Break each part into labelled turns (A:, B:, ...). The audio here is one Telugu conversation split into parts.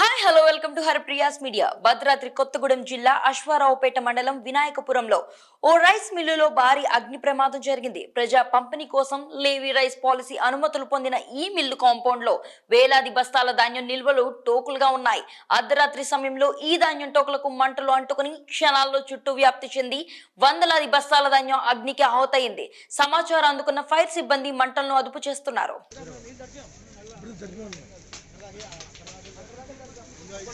A: Hi hello welcome to Harpriya's media Bhadradri Kothagudem జిల్లా అశ్వారావుపేట మండలం వినాయకపురంలో ఓ రైస్ మిల్లులో భారీ అగ్ని ప్రమాదం జరిగింది. ప్రజా పంపిణీ కోసం లేవి రైస్ పాలసీ అనుమతులు పొందిన ఈ మిల్లు కాంపౌండ్లో వేలాది బస్తాల ధాన్యం నిల్వలు టోకులుగా ఉన్నాయి. అర్ధరాత్రి సమయంలో ఈ ధాన్యం టోకులకు మంటలు అంటుకుని క్షణాల్లో చుట్టూ వ్యాప్తి చెంది వందలాది బస్తాల ధాన్యం అగ్నికి ఆహుతయింది. సమాచారం అందుకున్న ఫైర్ సిబ్బంది మంటలను అదుపు చేస్తున్నారు.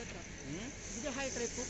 B: 嗯，你就害怕不？